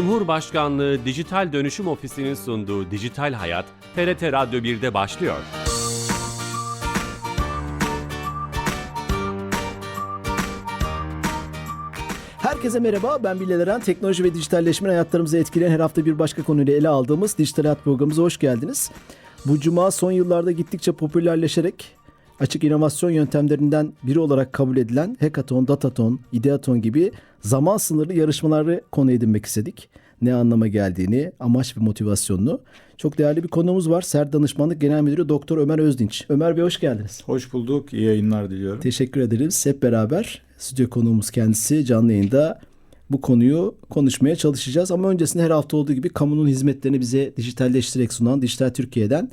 Cumhurbaşkanlığı Dijital Dönüşüm Ofisi'nin sunduğu Dijital Hayat, TRT Radyo 1'de başlıyor. Herkese merhaba, ben Bilal Eren. Teknoloji ve dijitalleşmenin hayatlarımızı etkileyen her hafta bir başka konuyla ele aldığımız Dijital Hayat programımıza hoş geldiniz. Bu cuma son yıllarda gittikçe popülerleşerek açık inovasyon yöntemlerinden biri olarak kabul edilen Hackathon, Datathon, Ideathon gibi zaman sınırlı yarışmaları konu edinmek istedik. Ne anlama geldiğini, amaç ve motivasyonunu. Çok değerli bir konuğumuz var. Ser Danışmanlık Genel Müdürü Doktor Ömer Özdinç. Ömer Bey hoş geldiniz. Hoş bulduk. İyi yayınlar diliyorum. Teşekkür ederiz. Hep beraber stüdyo konuğumuz kendisi canlı yayında bu konuyu konuşmaya çalışacağız. Ama öncesinde her hafta olduğu gibi kamunun hizmetlerini bize dijitalleştirerek sunan Dijital Türkiye'den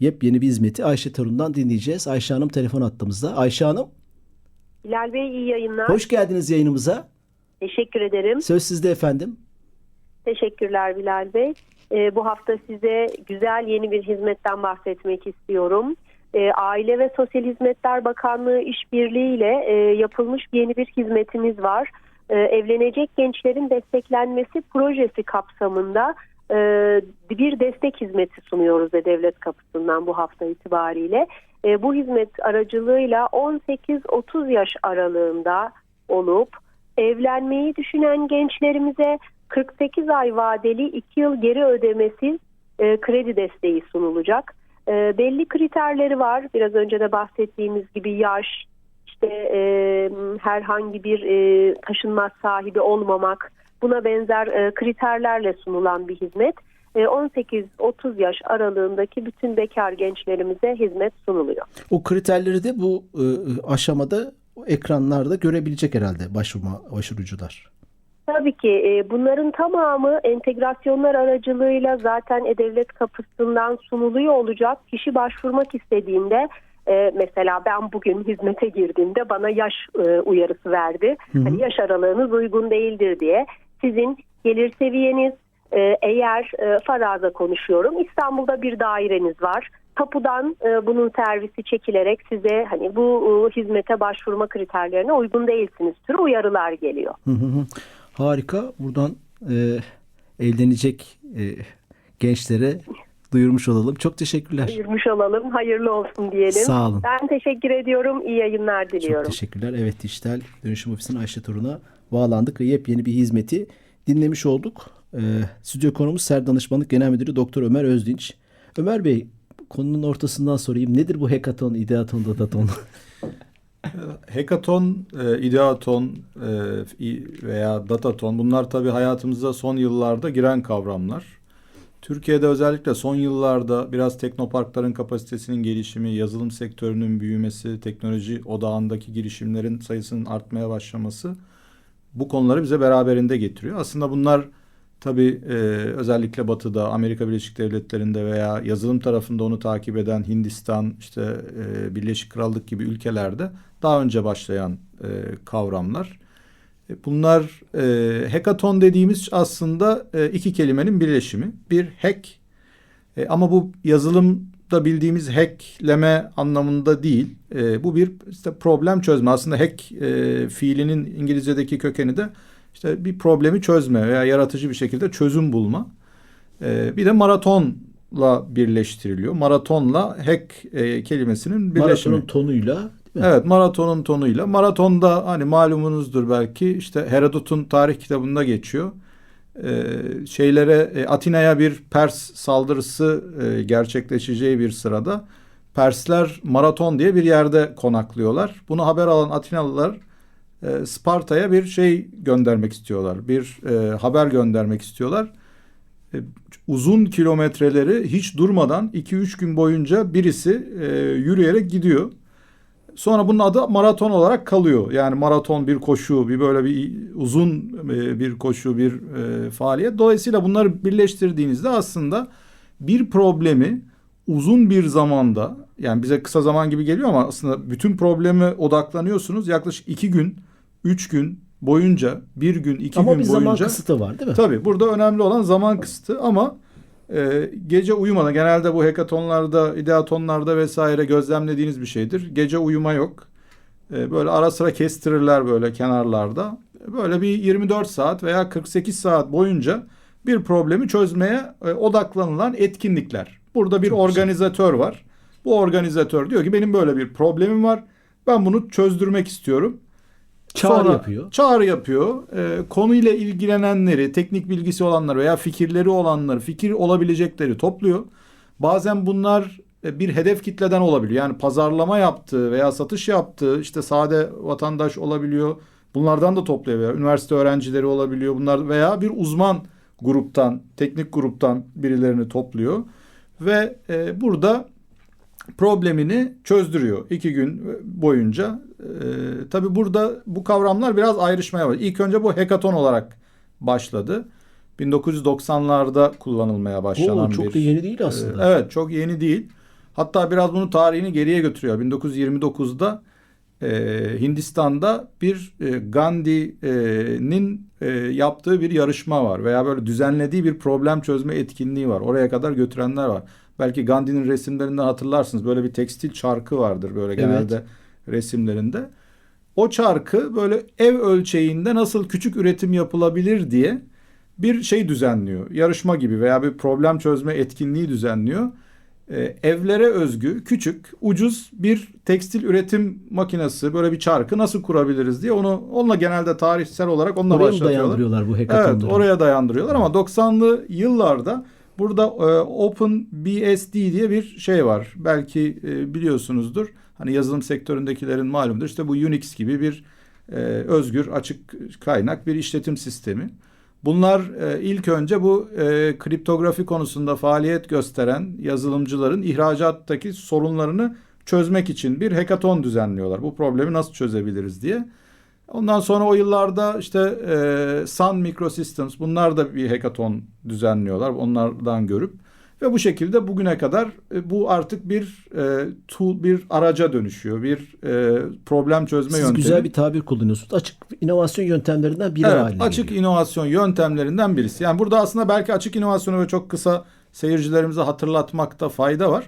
yepyeni bir hizmeti Ayşe Torun'dan dinleyeceğiz. Ayşe Hanım telefon attığımızda. Ayşe Hanım Bilal Bey iyi yayınlar. hoş geldiniz yayınımıza. Teşekkür ederim. Söz sizde efendim. Teşekkürler Bilal Bey. Ee, bu hafta size güzel yeni bir hizmetten bahsetmek istiyorum. Ee, Aile ve Sosyal Hizmetler Bakanlığı işbirliğiyle e, yapılmış yeni bir hizmetimiz var. Ee, evlenecek gençlerin desteklenmesi projesi kapsamında e, bir destek hizmeti sunuyoruz da devlet kapısından bu hafta itibariyle. E, bu hizmet aracılığıyla 18-30 yaş aralığında olup evlenmeyi düşünen gençlerimize 48 ay vadeli 2 yıl geri ödemesiz e, kredi desteği sunulacak. E, belli kriterleri var. Biraz önce de bahsettiğimiz gibi yaş, işte e, herhangi bir e, taşınmaz sahibi olmamak, buna benzer e, kriterlerle sunulan bir hizmet. E, 18-30 yaş aralığındaki bütün bekar gençlerimize hizmet sunuluyor. O kriterleri de bu e, aşamada ekranlarda görebilecek herhalde başvurma, başvurucular. Tabii ki e, bunların tamamı entegrasyonlar aracılığıyla zaten E-Devlet kapısından sunuluyor olacak. Kişi başvurmak istediğinde e, mesela ben bugün hizmete girdiğimde bana yaş e, uyarısı verdi. Hani yaş aralığınız uygun değildir diye. Sizin gelir seviyeniz eğer faraza konuşuyorum İstanbul'da bir daireniz var. Tapudan e, bunun servisi çekilerek size hani bu e, hizmete başvurma kriterlerine uygun değilsiniz türü uyarılar geliyor. Hı hı hı. Harika. Buradan e, evlenecek e, gençlere duyurmuş olalım. Çok teşekkürler. Ayırmış olalım. Hayırlı olsun diyelim. Sağ olun. Ben teşekkür ediyorum. İyi yayınlar Çok diliyorum. teşekkürler. Evet Dijital Dönüşüm Ofisi'nin Ayşe Torun'a bağlandık ve yepyeni bir hizmeti dinlemiş olduk. Ee, stüdyo konumuz Ser Danışmanlık Genel Müdürü Doktor Ömer Özdinç. Ömer Bey konunun ortasından sorayım. Nedir bu hackathon, ideaton, dataton? Hackathon, e, ideaton e, veya dataton bunlar tabii hayatımıza son yıllarda giren kavramlar. Türkiye'de özellikle son yıllarda biraz teknoparkların kapasitesinin gelişimi, yazılım sektörünün büyümesi, teknoloji odağındaki girişimlerin sayısının artmaya başlaması bu konuları bize beraberinde getiriyor. Aslında bunlar tabii e, özellikle Batı'da, Amerika Birleşik Devletleri'nde veya yazılım tarafında onu takip eden Hindistan, işte e, Birleşik Krallık gibi ülkelerde daha önce başlayan e, kavramlar. E, Bunlar e, hackathon dediğimiz aslında e, iki kelimenin birleşimi. Bir hack e, ama bu yazılımda bildiğimiz hackleme anlamında değil. E, bu bir işte problem çözme. Aslında hack e, fiilinin İngilizce'deki kökeni de işte bir problemi çözme veya yaratıcı bir şekilde çözüm bulma. E, bir de maratonla birleştiriliyor. Maratonla hack e, kelimesinin birleşimi. Maratonun tonuyla? Evet maratonun tonuyla. Maratonda hani malumunuzdur belki işte Herodot'un tarih kitabında geçiyor. Ee, şeylere e, Atina'ya bir Pers saldırısı e, gerçekleşeceği bir sırada Persler maraton diye bir yerde konaklıyorlar. Bunu haber alan Atinalılar e, Sparta'ya bir şey göndermek istiyorlar. Bir e, haber göndermek istiyorlar. E, uzun kilometreleri hiç durmadan 2-3 gün boyunca birisi e, yürüyerek gidiyor. Sonra bunun adı maraton olarak kalıyor. Yani maraton bir koşu, bir böyle bir uzun e, bir koşu, bir e, faaliyet. Dolayısıyla bunları birleştirdiğinizde aslında bir problemi uzun bir zamanda yani bize kısa zaman gibi geliyor ama aslında bütün probleme odaklanıyorsunuz. Yaklaşık iki gün, üç gün boyunca, bir gün, iki Ama gün bir boyunca. zaman kısıtı var değil mi? Tabii burada önemli olan zaman kısıtı ama e, gece uyumadan genelde bu hekatonlarda, ideatonlarda vesaire gözlemlediğiniz bir şeydir. Gece uyuma yok. E, böyle ara sıra kestirirler böyle kenarlarda. böyle bir 24 saat veya 48 saat boyunca bir problemi çözmeye e, odaklanılan etkinlikler. Burada bir Çok güzel. organizatör var. Bu organizatör diyor ki benim böyle bir problemim var. Ben bunu çözdürmek istiyorum. Çağrı Sonra yapıyor. Çağrı yapıyor. Ee, konuyla ilgilenenleri, teknik bilgisi olanları veya fikirleri olanları, fikir olabilecekleri topluyor. Bazen bunlar e, bir hedef kitleden olabiliyor. Yani pazarlama yaptığı veya satış yaptığı işte sade vatandaş olabiliyor. Bunlardan da topluyor veya üniversite öğrencileri olabiliyor. Bunlar veya bir uzman gruptan, teknik gruptan birilerini topluyor ve e, burada problemini çözdürüyor iki gün boyunca. Ee, tabii burada bu kavramlar biraz ayrışmaya var. İlk önce bu hekaton olarak başladı. 1990'larda kullanılmaya başlanan Oo, çok bir... da yeni değil Ee, aslında. Evet çok yeni değil. Hatta biraz bunun tarihini geriye götürüyor. 1929'da e, Hindistan'da bir e, Gandhi'nin e, yaptığı bir yarışma var veya böyle düzenlediği bir problem çözme etkinliği var. Oraya kadar götürenler var. Belki Gandhi'nin resimlerinden hatırlarsınız. Böyle bir tekstil çarkı vardır böyle genelde resimlerinde. O çarkı böyle ev ölçeğinde nasıl küçük üretim yapılabilir diye bir şey düzenliyor. Yarışma gibi veya bir problem çözme etkinliği düzenliyor. Ee, evlere özgü küçük ucuz bir tekstil üretim makinesi böyle bir çarkı nasıl kurabiliriz diye onu onunla genelde tarihsel olarak onunla Oraya başlatıyorlar. dayandırıyorlar bu Evet hekatonları? oraya dayandırıyorlar ama 90'lı yıllarda burada e, OpenBSD diye bir şey var. Belki e, biliyorsunuzdur. Hani yazılım sektöründekilerin malumdur. İşte bu Unix gibi bir e, özgür açık kaynak bir işletim sistemi. Bunlar e, ilk önce bu e, kriptografi konusunda faaliyet gösteren yazılımcıların ihracattaki sorunlarını çözmek için bir hekaton düzenliyorlar. Bu problemi nasıl çözebiliriz diye. Ondan sonra o yıllarda işte e, Sun Microsystems bunlar da bir hekaton düzenliyorlar. Onlardan görüp ve bu şekilde bugüne kadar e, bu artık bir e, tool, bir araca dönüşüyor. Bir e, problem çözme Siz yöntemi. güzel bir tabir kullanıyorsunuz. Açık inovasyon yöntemlerinden biri Evet, haline açık geliyor. inovasyon yöntemlerinden birisi. Yani burada aslında belki açık inovasyonu ve çok kısa seyircilerimize hatırlatmakta fayda var.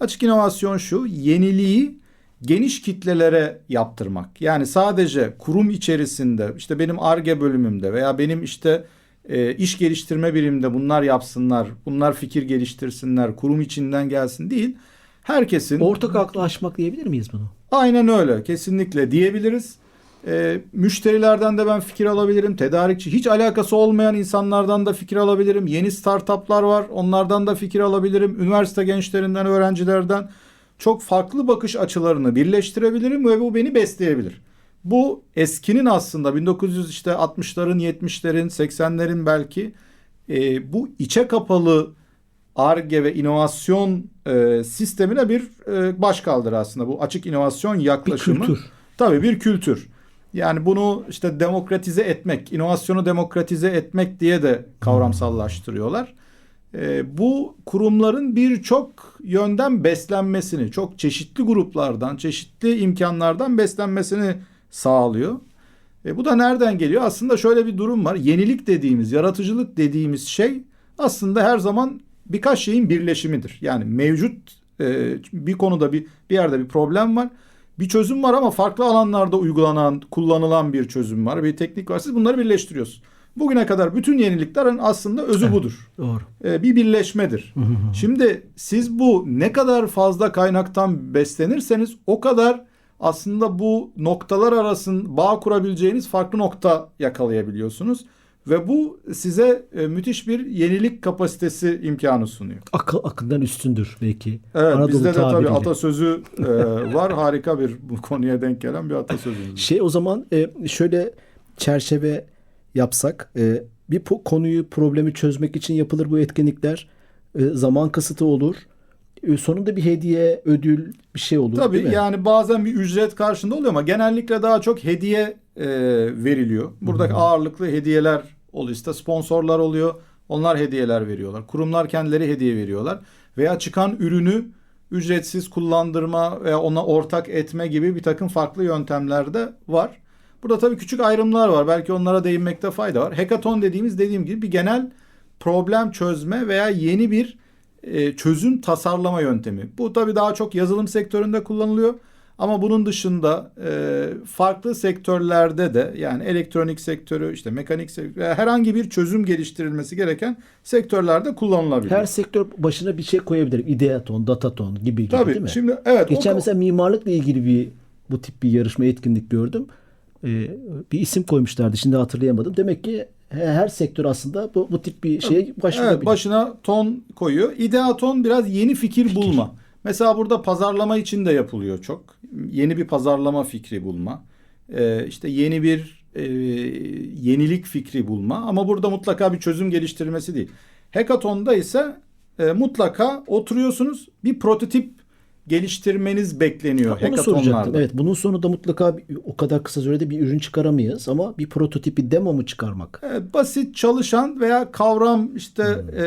Açık inovasyon şu, yeniliği geniş kitlelere yaptırmak. Yani sadece kurum içerisinde işte benim ARGE bölümümde veya benim işte e, iş geliştirme biriminde bunlar yapsınlar, bunlar fikir geliştirsinler, kurum içinden gelsin değil. Herkesin Ortak aklı aşmak diyebilir miyiz bunu? Aynen öyle. Kesinlikle diyebiliriz. Ee, müşterilerden de ben fikir alabilirim. Tedarikçi hiç alakası olmayan insanlardan da fikir alabilirim. Yeni startuplar var. Onlardan da fikir alabilirim. Üniversite gençlerinden, öğrencilerden çok farklı bakış açılarını birleştirebilirim ve bu beni besleyebilir. Bu eskinin aslında 1900 işte 60'ların, 70'lerin, 80'lerin belki e, bu içe kapalı ARGE ve inovasyon e, sistemine bir e, başkaldır aslında bu açık inovasyon Bir yaklaşımı. kültür. Tabii bir kültür. Yani bunu işte demokratize etmek, inovasyonu demokratize etmek diye de kavramsallaştırıyorlar. E, bu kurumların birçok yönden beslenmesini, çok çeşitli gruplardan, çeşitli imkanlardan beslenmesini sağlıyor. E, bu da nereden geliyor? Aslında şöyle bir durum var. Yenilik dediğimiz, yaratıcılık dediğimiz şey aslında her zaman birkaç şeyin birleşimidir. Yani mevcut e, bir konuda bir bir yerde bir problem var. Bir çözüm var ama farklı alanlarda uygulanan, kullanılan bir çözüm var. Bir teknik var. Siz bunları birleştiriyorsunuz. Bugüne kadar bütün yeniliklerin aslında özü budur. Doğru. E, bir birleşmedir. Şimdi siz bu ne kadar fazla kaynaktan beslenirseniz o kadar aslında bu noktalar arasında bağ kurabileceğiniz farklı nokta yakalayabiliyorsunuz. Ve bu size e, müthiş bir yenilik kapasitesi imkanı sunuyor. Akıl akıldan üstündür belki. Evet Anadolu bizde de tabii tabiriyle. atasözü e, var. Harika bir bu konuya denk gelen bir atasözü. Şey o zaman e, şöyle çerçeve yapsak e, bir konuyu problemi çözmek için yapılır bu etkinlikler. E, zaman kısıtı olur. E, sonunda bir hediye, ödül bir şey olur. Tabii yani bazen bir ücret karşında oluyor ama genellikle daha çok hediye e, veriliyor. Burada ağırlıklı hediyeler oluyor. İşte sponsorlar oluyor. Onlar hediyeler veriyorlar. Kurumlar kendileri hediye veriyorlar. Veya çıkan ürünü ücretsiz kullandırma veya ona ortak etme gibi bir takım farklı yöntemler de var. Burada tabii küçük ayrımlar var. Belki onlara değinmekte fayda var. Hackathon dediğimiz dediğim gibi bir genel problem çözme veya yeni bir e, çözüm tasarlama yöntemi. Bu tabii daha çok yazılım sektöründe kullanılıyor. Ama bunun dışında e, farklı sektörlerde de yani elektronik sektörü, işte mekanik sektörü, herhangi bir çözüm geliştirilmesi gereken sektörlerde kullanılabilir. Her sektör başına bir şey koyabilir. Ideaton, Dataton gibi gibi Tabii. değil mi? Şimdi evet. Geçen o- mesela mimarlıkla ilgili bir bu tip bir yarışma etkinlik gördüm. Ee, bir isim koymuşlardı. Şimdi hatırlayamadım. Demek ki he- her sektör aslında bu, bu tip bir şeye başvurabilir. Evet, başına ton koyuyor. İdeaton biraz yeni fikir, bulma. Mesela burada pazarlama için de yapılıyor çok. Yeni bir pazarlama fikri bulma. Ee, işte yeni bir e, yenilik fikri bulma. Ama burada mutlaka bir çözüm geliştirmesi değil. Hackathon'da ise e, mutlaka oturuyorsunuz bir prototip geliştirmeniz bekleniyor soracaktım. hackathon'larda. Evet, bunun sonunda mutlaka o kadar kısa sürede bir ürün çıkaramayız ama bir prototipi demo mu çıkarmak? Evet, basit çalışan veya kavram işte e,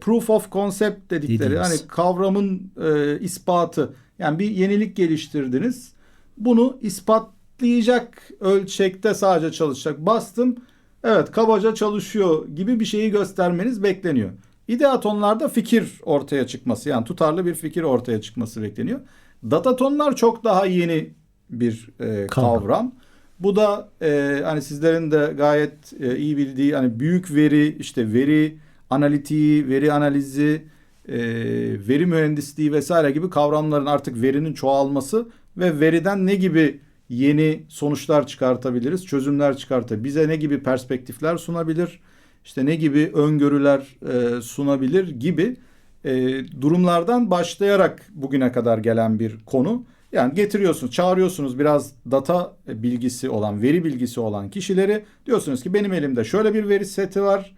proof of concept dedikleri Dediğimiz. hani kavramın e, ispatı yani bir yenilik geliştirdiniz bunu ispatlayacak ölçekte sadece çalışacak bastım evet kabaca çalışıyor gibi bir şeyi göstermeniz bekleniyor. İdeatonlarda fikir ortaya çıkması yani tutarlı bir fikir ortaya çıkması bekleniyor. Datatonlar çok daha yeni bir e, Kavram. kavram. Bu da e, hani sizlerin de gayet e, iyi bildiği hani büyük veri işte veri analitiği, veri analizi, e, veri mühendisliği vesaire gibi kavramların artık verinin çoğalması ve veriden ne gibi yeni sonuçlar çıkartabiliriz, çözümler çıkartabilir, bize ne gibi perspektifler sunabilir, işte ne gibi öngörüler e, sunabilir gibi e, durumlardan başlayarak bugüne kadar gelen bir konu. Yani getiriyorsunuz, çağırıyorsunuz biraz data bilgisi olan, veri bilgisi olan kişileri. Diyorsunuz ki benim elimde şöyle bir veri seti var.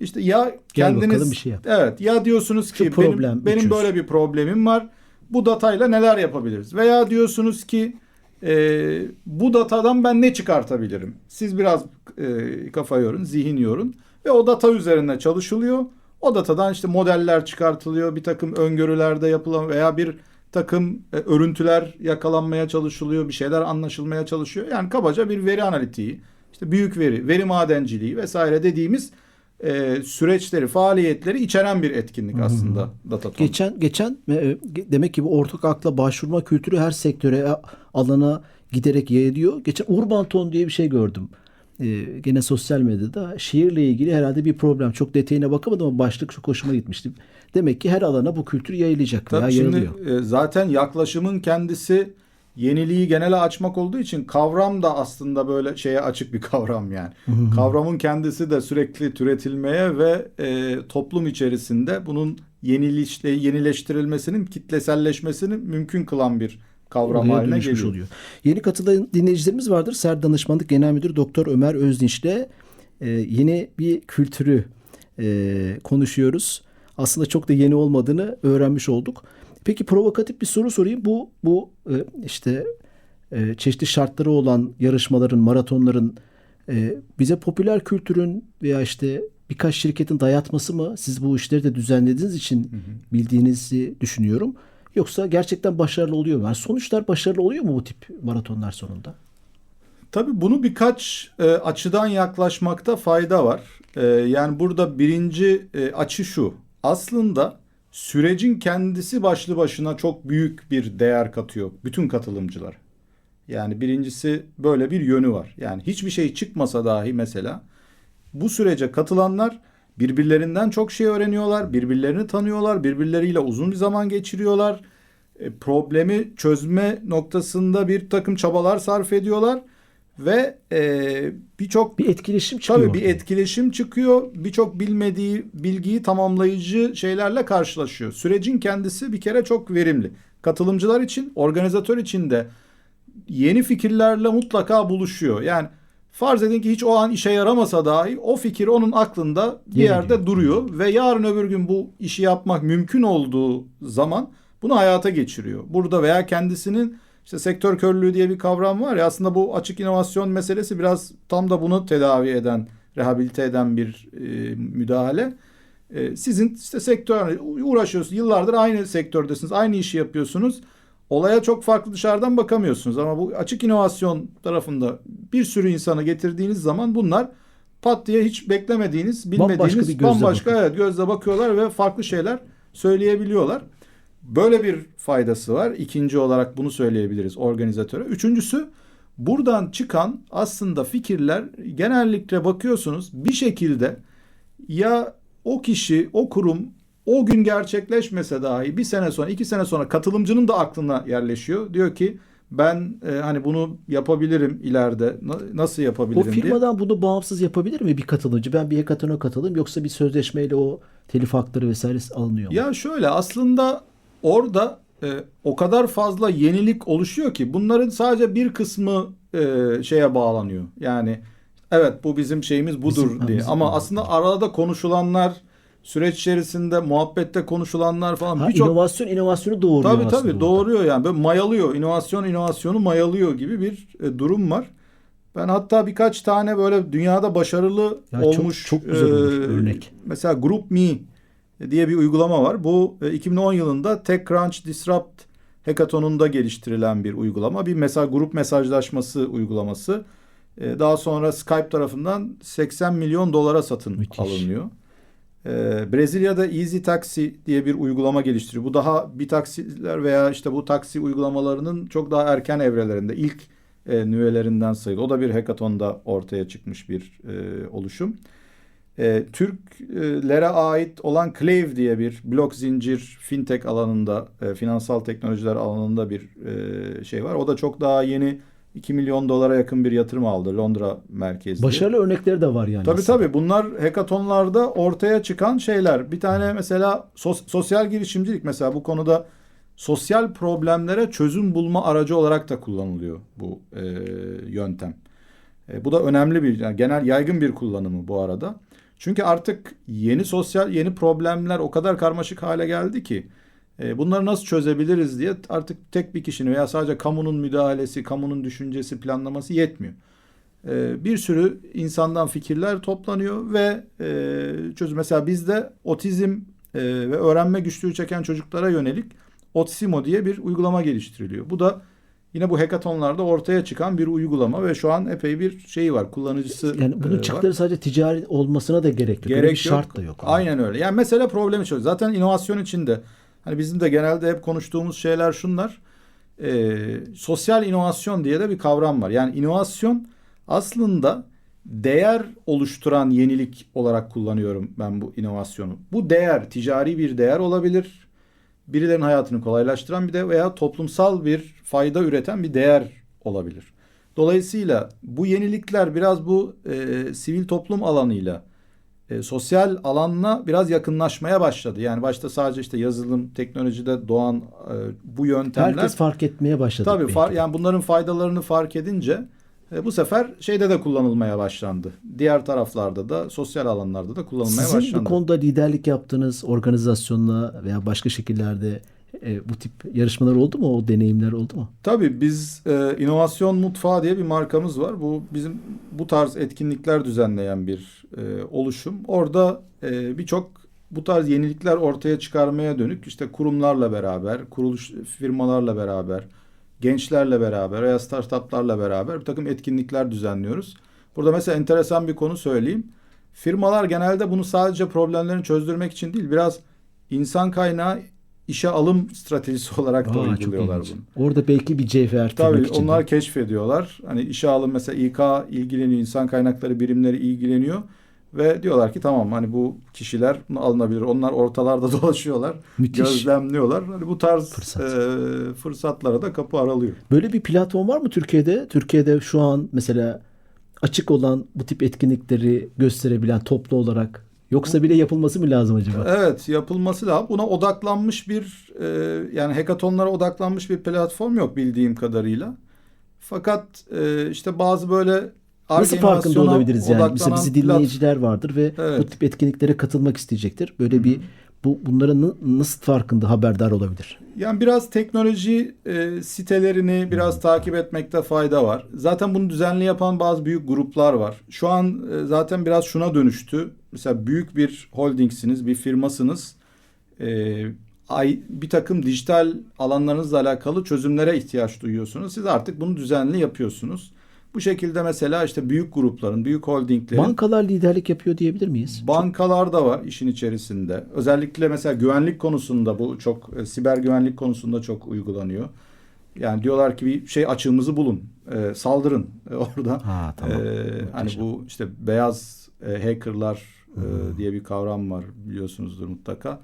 İşte ya Gel kendiniz bir şey yap. Evet, ya diyorsunuz Şu ki problem, benim benim böyle bir problemim var. Bu datayla neler yapabiliriz? Veya diyorsunuz ki e, bu datadan ben ne çıkartabilirim? Siz biraz e, kafa yorun, zihin yorun ve o data üzerine çalışılıyor. O datadan işte modeller çıkartılıyor, bir takım öngörülerde yapılan veya bir takım e, örüntüler yakalanmaya çalışılıyor, bir şeyler anlaşılmaya çalışıyor. Yani kabaca bir veri analitiği, işte büyük veri, veri madenciliği vesaire dediğimiz e, süreçleri, faaliyetleri içeren bir etkinlik aslında Dataton. Geçen geçen e, e, demek ki bu ortak akla başvurma kültürü her sektöre e, alana giderek yayılıyor. Geçen urban ton diye bir şey gördüm. E, gene sosyal medyada şehirle ilgili herhalde bir problem. Çok detayına bakamadım ama başlık çok hoşuma gitmişti. Demek ki her alana bu kültür yayılacak veya şimdi yayılıyor. e, zaten yaklaşımın kendisi yeniliği genele açmak olduğu için kavram da aslında böyle şeye açık bir kavram yani. Kavramın kendisi de sürekli türetilmeye ve e, toplum içerisinde bunun yenilişle yenileştirilmesinin, kitleselleşmesini mümkün kılan bir kavram Oraya haline geliyor. oluyor. Yeni katılan dinleyicilerimiz vardır. Ser Danışmanlık Genel Müdürü Doktor Ömer Özdinç'le e, yeni bir kültürü e, konuşuyoruz. Aslında çok da yeni olmadığını öğrenmiş olduk. Peki provokatif bir soru sorayım. Bu bu e, işte e, çeşitli şartları olan yarışmaların, maratonların e, bize popüler kültürün veya işte birkaç şirketin dayatması mı? Siz bu işleri de düzenlediğiniz için bildiğinizi düşünüyorum. Yoksa gerçekten başarılı oluyor mu? Yani sonuçlar başarılı oluyor mu bu tip maratonlar sonunda? Tabii bunu birkaç e, açıdan yaklaşmakta fayda var. E, yani burada birinci e, açı şu. Aslında sürecin kendisi başlı başına çok büyük bir değer katıyor bütün katılımcılar. Yani birincisi böyle bir yönü var. Yani hiçbir şey çıkmasa dahi mesela bu sürece katılanlar birbirlerinden çok şey öğreniyorlar, birbirlerini tanıyorlar, birbirleriyle uzun bir zaman geçiriyorlar. E, problemi çözme noktasında bir takım çabalar sarf ediyorlar ve e, birçok Bir etkileşim çıkıyor. tabii bir etkileşim çıkıyor. Birçok bilmediği bilgiyi tamamlayıcı şeylerle karşılaşıyor. Sürecin kendisi bir kere çok verimli. Katılımcılar için, organizatör için de yeni fikirlerle mutlaka buluşuyor. Yani farz edin ki hiç o an işe yaramasa dahi o fikir onun aklında bir Yer yerde ediyor. duruyor ve yarın öbür gün bu işi yapmak mümkün olduğu zaman bunu hayata geçiriyor. Burada veya kendisinin işte sektör körlüğü diye bir kavram var ya aslında bu açık inovasyon meselesi biraz tam da bunu tedavi eden, rehabilite eden bir e, müdahale. E, sizin işte sektör uğraşıyorsunuz. Yıllardır aynı sektördesiniz. Aynı işi yapıyorsunuz. Olaya çok farklı dışarıdan bakamıyorsunuz ama bu açık inovasyon tarafında bir sürü insanı getirdiğiniz zaman bunlar pat diye hiç beklemediğiniz, Bambaşka bilmediğiniz bir gözle bambaşka bakıyor. evet gözle bakıyorlar ve farklı şeyler söyleyebiliyorlar. Böyle bir faydası var. İkinci olarak bunu söyleyebiliriz organizatöre. Üçüncüsü buradan çıkan aslında fikirler genellikle bakıyorsunuz bir şekilde ya o kişi, o kurum o gün gerçekleşmese dahi bir sene sonra, iki sene sonra katılımcının da aklına yerleşiyor. Diyor ki ben e, hani bunu yapabilirim ileride. Na- nasıl O yapabilirim diye. firmadan bunu bağımsız yapabilir mi bir katılımcı? Ben bir hackathon'a katılayım yoksa bir sözleşmeyle o telif hakları vesaire alınıyor mu? Ya şöyle aslında orada e, o kadar fazla yenilik oluşuyor ki bunların sadece bir kısmı e, şeye bağlanıyor. Yani evet bu bizim şeyimiz budur Bizim- diye. bizim- Ama aslında arada konuşulanlar süreç içerisinde muhabbette konuşulanlar falan Ha, birçok inovasyon inovasyonu doğuruyor Tabii tabii burada. doğuruyor yani böyle mayalıyor. İnovasyon inovasyonu mayalıyor gibi bir e, durum var. Ben hatta birkaç tane böyle dünyada başarılı Ya çok- olmuş çok güzel olmuş, e, örnek. Mesela GroupMe diye bir uygulama var. Bu e, 2010 yılında TechCrunch Disrupt Hackathon'unda geliştirilen bir uygulama. Bir mesela grup mesajlaşması uygulaması. E, Daha sonra Skype tarafından 80 milyon dolara satın Müthiş. alınıyor. Ee, Brezilya'da Easy Taxi diye bir uygulama geliştiriyor. Bu daha bir taksiler veya işte bu taksi uygulamalarının çok daha erken evrelerinde ilk e, nüvelerinden sayılıyor. O da bir hackathonda ortaya çıkmış bir e, oluşum. E, Türklere ait olan Clave diye bir blok zincir fintech alanında, e, finansal teknolojiler alanında bir e, şey var. O da çok daha yeni 2 milyon dolara yakın bir yatırım aldı Londra merkezli. Başarılı örnekleri de var yani. Tabii aslında. tabii bunlar hackathonlarda ortaya çıkan şeyler. Bir tane mesela sos- sosyal girişimcilik mesela bu konuda sosyal problemlere çözüm bulma aracı olarak da kullanılıyor bu e, yöntem. E, bu da önemli bir yani genel yaygın bir kullanımı bu arada. Çünkü artık yeni sosyal yeni problemler o kadar karmaşık hale geldi ki bunları nasıl çözebiliriz diye artık tek bir kişinin veya sadece kamunun müdahalesi, kamunun düşüncesi, planlaması yetmiyor. E, bir sürü insandan fikirler toplanıyor ve e, çözüm. Mesela bizde otizm e, ve öğrenme güçlüğü çeken çocuklara yönelik Otsimo diye bir uygulama geliştiriliyor. Bu da yine bu hackathonlarda ortaya çıkan bir uygulama ve şu an epey bir şeyi var, kullanıcısı Yani e, bunun var. çıktıları sadece ticari olmasına da gerek yok. Öyle Gerek bir şart da yok. Aynen öyle. Yani mesele problemi çözüyor. Zaten inovasyon içinde hani bizim de genelde hep konuştuğumuz şeyler şunlar. Ee, sosyal inovasyon diye de bir kavram var. Yani inovasyon aslında değer oluşturan yenilik olarak kullanıyorum ben bu inovasyonu. Bu değer ticari bir değer olabilir. Birilerinin hayatını kolaylaştıran bir de veya toplumsal bir fayda üreten bir değer olabilir. Dolayısıyla bu yenilikler biraz bu e, sivil toplum alanıyla e, sosyal alanla biraz yakınlaşmaya başladı. Yani başta sadece işte yazılım, teknolojide doğan e, bu yöntemler. Herkes fark etmeye başladı. Tabii far, yani bunların faydalarını fark edince e, bu sefer şeyde de kullanılmaya başlandı. Diğer taraflarda da sosyal alanlarda da kullanılmaya Sizin başlandı. bu konuda liderlik yaptığınız organizasyonla veya başka şekillerde e, bu tip yarışmalar oldu mu? O deneyimler oldu mu? Tabii biz e, İnovasyon Mutfağı diye bir markamız var. Bu bizim bu tarz etkinlikler düzenleyen bir e, oluşum. Orada e, birçok bu tarz yenilikler ortaya çıkarmaya dönük işte kurumlarla beraber, kuruluş firmalarla beraber, gençlerle beraber veya startuplarla beraber bir takım etkinlikler düzenliyoruz. Burada mesela enteresan bir konu söyleyeyim. Firmalar genelde bunu sadece problemlerini çözdürmek için değil, biraz insan kaynağı işe alım stratejisi olarak da Aa, uyguluyorlar bunu. Orada belki bir cevher Tabii içinde. onlar keşfediyorlar. Hani işe alım mesela İK ilgileniyor, insan kaynakları birimleri ilgileniyor ve diyorlar ki tamam hani bu kişiler alınabilir. Onlar ortalarda dolaşıyorlar, Müthiş. gözlemliyorlar. Hani bu tarz Fırsat. e, fırsatlara da kapı aralıyor. Böyle bir platform var mı Türkiye'de? Türkiye'de şu an mesela açık olan bu tip etkinlikleri gösterebilen toplu olarak yoksa bile yapılması mı lazım acaba? Evet yapılması lazım. Buna odaklanmış bir e, yani hackathonlara odaklanmış bir platform yok bildiğim kadarıyla. Fakat e, işte bazı böyle Nasıl farkında olabiliriz yani? Mesela bizi dinleyiciler vardır ve Evet. bu tip etkinliklere katılmak isteyecektir. Böyle bir bu bunların nasıl farkında haberdar olabilir? Yani biraz teknoloji e, sitelerini biraz takip etmekte fayda var. Zaten bunu düzenli yapan bazı büyük gruplar var. Şu an e, zaten biraz şuna dönüştü. Mesela büyük bir holdingsiniz, bir firmasınız. E, ay, bir takım dijital alanlarınızla alakalı çözümlere ihtiyaç duyuyorsunuz. Siz artık bunu düzenli yapıyorsunuz. Bu şekilde mesela işte büyük grupların, büyük holdinglerin Bankalar liderlik yapıyor diyebilir miyiz? Bankalar da var işin içerisinde. Özellikle mesela güvenlik konusunda bu çok e, siber güvenlik konusunda çok uygulanıyor. Yani diyorlar ki bir şey açığımızı bulun, e, saldırın e, orada. Ha tamam. E, hani bu işte beyaz e, hackerlar e, diye bir kavram var biliyorsunuzdur mutlaka.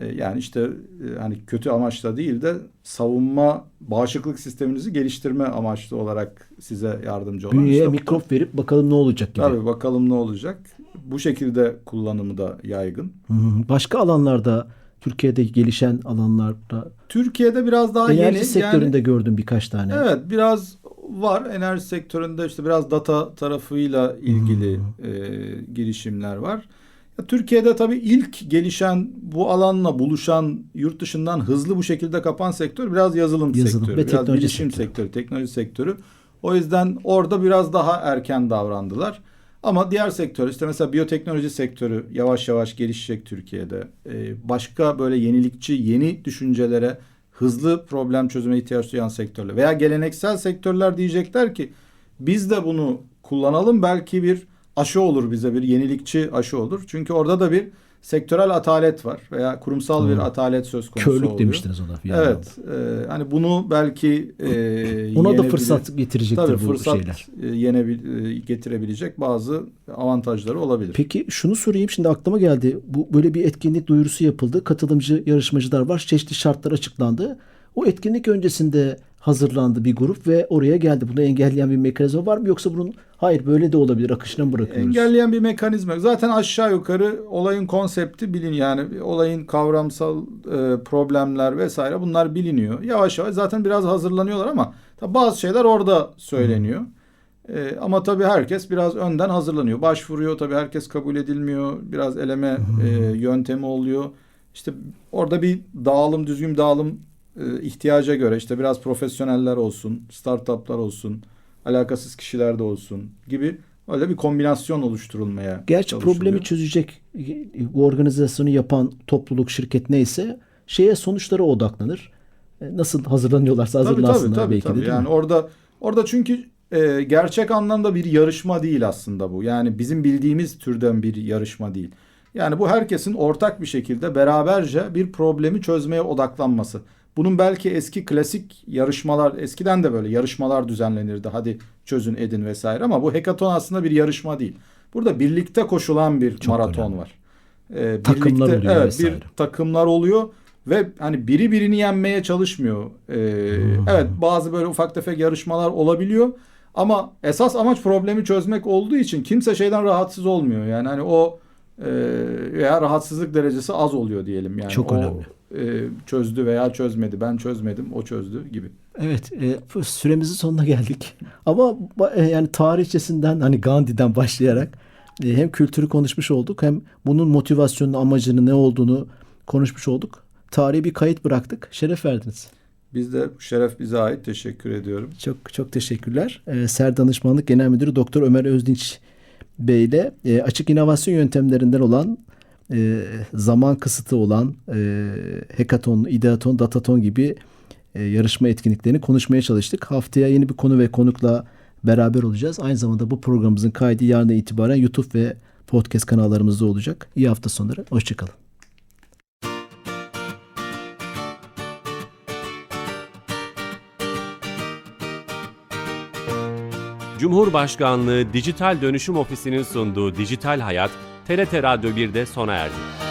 E, yani işte e, hani kötü amaçla değil de savunma bağışıklık sisteminizi geliştirme amaçlı olarak size yardımcı olan. Bünyeye işte mikrop verip bakalım ne olacak gibi. Tabii bakalım ne olacak. Bu şekilde kullanımı da yaygın. Başka alanlarda Türkiye'de gelişen alanlarda Türkiye'de biraz daha enerji yeni. sektöründe yani, gördüm birkaç tane. evet biraz var. Enerji sektöründe işte biraz data tarafıyla ilgili e, girişimler var. Türkiye'de tabii ilk gelişen bu alanla buluşan yurt dışından hızlı bu şekilde kapan sektör biraz yazılım, Yazılım sektörü, ve biraz bilişim sektörü. sektörü, teknoloji sektörü. O yüzden orada biraz daha erken davrandılar. Ama diğer sektör işte mesela biyoteknoloji sektörü yavaş yavaş gelişecek Türkiye'de. Ee, başka böyle yenilikçi, yeni düşüncelere hızlı problem çözüme ihtiyaç duyan sektörler veya geleneksel sektörler diyecekler ki biz de bunu kullanalım belki bir aşı olur bize bir yenilikçi aşı olur. Çünkü orada da bir sektörel atalet var veya kurumsal bir Hı. atalet söz konusu Körlük oluyor. demiştiniz ona. bir anlamda. Evet. e, hani bunu belki e, Ona da fırsat getirecektir Tabii bu fırsat şeyler. e, yenebil, e, getirebilecek bazı avantajları olabilir. Peki şunu sorayım şimdi aklıma geldi. Bu böyle bir etkinlik duyurusu yapıldı. Katılımcı yarışmacılar var. Çeşitli şartlar açıklandı. O etkinlik öncesinde hazırlandı bir grup ve oraya geldi. Bunu engelleyen bir mekanizma var mı yoksa bunun hayır böyle de olabilir akışına mı bırakıyoruz? Engelleyen bir mekanizma. yok. Zaten aşağı yukarı olayın konsepti bilin yani olayın kavramsal e, problemler vesaire bunlar biliniyor. Yavaş yavaş zaten biraz hazırlanıyorlar ama tabii bazı şeyler orada söyleniyor. E, ama tabii herkes biraz önden hazırlanıyor. Başvuruyor tabii herkes kabul edilmiyor. Biraz eleme e, yöntemi oluyor. İşte orada bir dağılım, düzgün dağılım e, ihtiyaca göre işte biraz profesyoneller olsun, startuplar olsun, alakasız kişiler de olsun gibi öyle bir kombinasyon oluşturulmaya Gerçi problemi çözecek bu organizasyonu yapan topluluk, şirket neyse şeye sonuçlara odaklanır. E, Nasıl hazırlanıyorlarsa hazırlansınlar tabii, tabii, belki de tabii. değil yani mi? orada orada çünkü e, gerçek anlamda bir yarışma değil aslında bu. Yani bizim bildiğimiz türden bir yarışma değil. Yani bu herkesin ortak bir şekilde beraberce bir problemi çözmeye odaklanması. Bunun belki eski klasik yarışmalar eskiden de böyle yarışmalar düzenlenirdi. Hadi çözün edin vesaire ama bu hackathon aslında bir yarışma değil. Burada birlikte koşulan bir Çok maraton önemli. var. Ee, Takımlar birlikte- oluyor evet, vesaire. Bir takımlar oluyor ve hani biri birini yenmeye çalışmıyor. Ee, Evet bazı böyle ufak tefek yarışmalar olabiliyor ama esas amaç problemi çözmek olduğu için kimse şeyden rahatsız olmuyor. Yani hani o e, veya rahatsızlık derecesi az oluyor diyelim. Yani Çok o, önemli. E, çözdü veya çözmedi. Ben çözmedim, o çözdü gibi. Evet, e, süremizin sonuna geldik. Ama e, yani tarihçesinden hani Gandhi'den başlayarak e, hem kültürü konuşmuş olduk hem bunun motivasyonunu, amacını ne olduğunu konuşmuş olduk. Tarihi bir kayıt bıraktık. Şeref verdiniz. Biz de şeref bize ait. Teşekkür ediyorum. Çok çok teşekkürler. Ee, Ser Danışmanlık Genel Müdürü Doktor Ömer Özdinç Bey ile e, açık inovasyon yöntemlerinden olan e, zaman kısıtı olan e, hackathon, ideaton, dataton gibi e, yarışma etkinliklerini konuşmaya çalıştık. Haftaya yeni bir konu ve konukla beraber olacağız. Aynı zamanda bu programımızın kaydı yarın itibaren YouTube ve podcast kanallarımızda olacak. İyi hafta sonları. Hoşçakalın. Cumhurbaşkanlığı Dijital Dönüşüm Ofisi'nin sunduğu Dijital Hayat, TRT Radyo 1'de sona erdi.